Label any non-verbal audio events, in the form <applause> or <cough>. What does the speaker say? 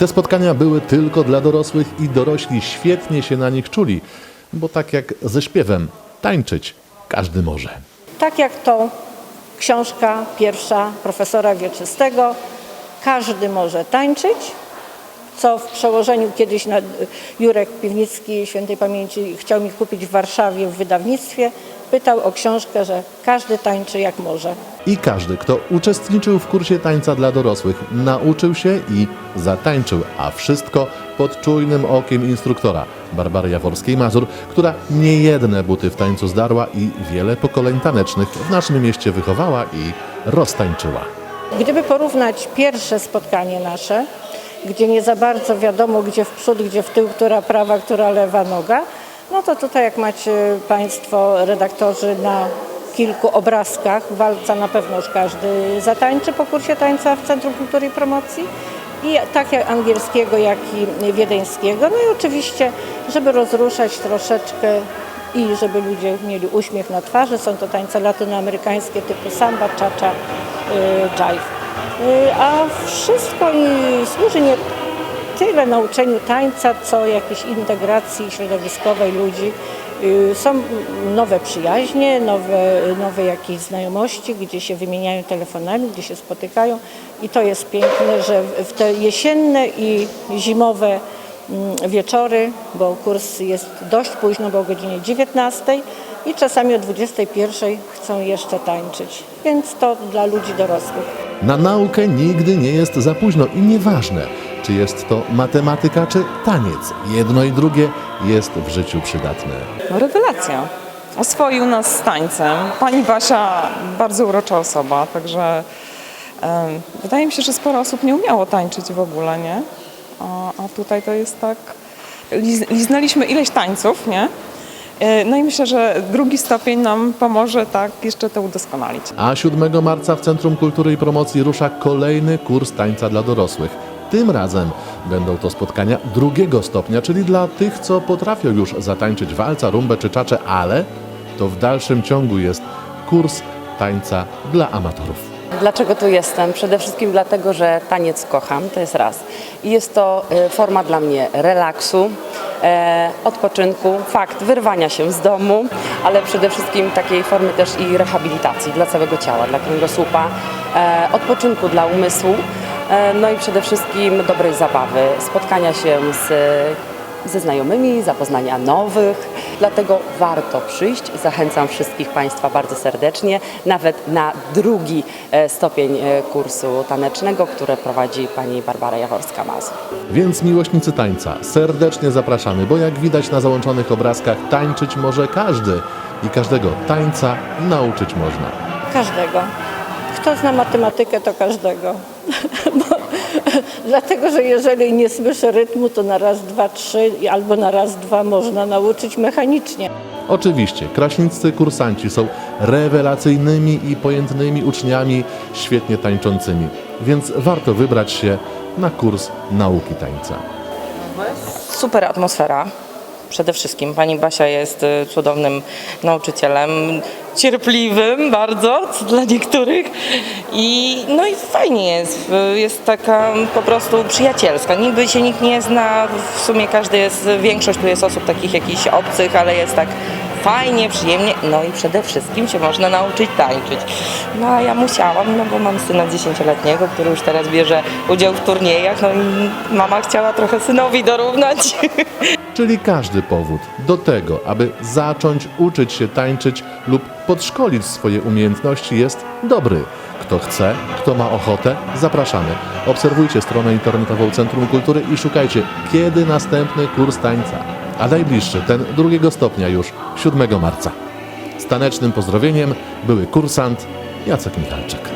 Te spotkania były tylko dla dorosłych i dorośli świetnie się na nich czuli, bo tak jak ze śpiewem, tańczyć każdy może. Tak jak to książka pierwsza profesora Wieczystego, każdy może tańczyć, co w przełożeniu kiedyś na Jurek Piwnicki świętej pamięci chciał mi kupić w Warszawie w wydawnictwie, pytał o książkę, że każdy tańczy jak może. I każdy, kto uczestniczył w kursie tańca dla dorosłych, nauczył się i zatańczył, a wszystko pod czujnym okiem instruktora Barbary Jaworskiej-Mazur, która niejedne buty w tańcu zdarła i wiele pokoleń tanecznych w naszym mieście wychowała i roztańczyła. Gdyby porównać pierwsze spotkanie nasze, gdzie nie za bardzo wiadomo, gdzie w przód, gdzie w tył, która prawa, która lewa noga, no to tutaj jak macie Państwo redaktorzy na kilku obrazkach, walca na pewno już każdy zatańczy po kursie tańca w Centrum Kultury i Promocji. I tak jak angielskiego, jak i wiedeńskiego. No i oczywiście, żeby rozruszać troszeczkę i żeby ludzie mieli uśmiech na twarzy, są to tańce latynoamerykańskie typu samba, cha-cha, y, jive. Y, A wszystko służy nie tyle nauczeniu tańca, co jakiejś integracji środowiskowej ludzi. Y, Są nowe przyjaźnie, nowe, nowe jakieś znajomości, gdzie się wymieniają telefonami, gdzie się spotykają i to jest piękne, że w- te jesienne i zimowe mm, wieczory, bo kurs jest dość późno, bo o godzinie 19 i czasami o 21 chcą jeszcze tańczyć, więc to dla ludzi dorosłych. Na naukę nigdy nie jest za późno i nieważne, czy jest to matematyka, czy taniec. Jedno i drugie jest w życiu przydatne. No, rewelacja. Oswoił nas z tańcem. Pani Basia bardzo urocza osoba, także em, wydaje mi się, że sporo osób nie umiało tańczyć w ogóle, nie? A, a tutaj to jest tak... Liz, liznęliśmy ileś tańców, nie? E, No i myślę, że drugi stopień nam pomoże tak jeszcze to udoskonalić. A 7 marca w Centrum Kultury i Promocji rusza kolejny kurs tańca dla dorosłych. Tym razem będą to spotkania drugiego stopnia, czyli dla tych, co potrafią już zatańczyć walca, rumbę czy czacze, ale to w dalszym ciągu jest kurs tańca dla amatorów. Dlaczego tu jestem? Przede wszystkim dlatego, że taniec kocham, to jest raz. I jest to e, forma dla mnie relaksu, e, odpoczynku, fakt wyrwania się z domu, ale przede wszystkim takiej formy też i rehabilitacji dla całego ciała, dla kręgosłupa, e, odpoczynku dla umysłu, no i przede wszystkim dobrej zabawy, spotkania się z ze znajomymi, zapoznania nowych. Dlatego warto przyjść. Zachęcam wszystkich Państwa bardzo serdecznie, nawet na drugi e, stopień e, kursu tanecznego, które prowadzi pani Barbara Jaworska-Mazur. Więc miłośnicy tańca, serdecznie zapraszamy, bo jak widać na załączonych obrazkach, tańczyć może każdy i każdego tańca nauczyć można. Każdego. Kto zna matematykę, to każdego. <laughs> Bo, dlatego, że jeżeli nie słyszę rytmu, to na raz, dwa, trzy albo na raz, dwa można nauczyć mechanicznie. Oczywiście, kraśniccy kursanci są rewelacyjnymi i pojętnymi uczniami, świetnie tańczącymi, więc warto wybrać się na kurs nauki tańca. Super atmosfera. Przede wszystkim pani Basia jest y, cudownym nauczycielem, cierpliwym bardzo, dla niektórych. I no i fajnie jest, y, jest taka po prostu przyjacielska. Niby się nikt nie zna, w sumie każdy jest, większość tu jest osób takich jakichś obcych, ale jest tak fajnie, przyjemnie, no i przede wszystkim się można nauczyć tańczyć. No a ja musiałam, no bo mam syna 10-letniego, który już teraz bierze udział w turniejach, no i mama chciała trochę synowi dorównać. <laughs> Czyli każdy powód do tego, aby zacząć uczyć się tańczyć lub podszkolić swoje umiejętności jest dobry. Kto chce, kto ma ochotę, zapraszamy. Obserwujcie stronę internetową Centrum Kultury i szukajcie, kiedy następny kurs tańca. A najbliższy, ten drugiego stopnia już 7 marca. Z tanecznym pozdrowieniem były kursant Jacek Michalczyk.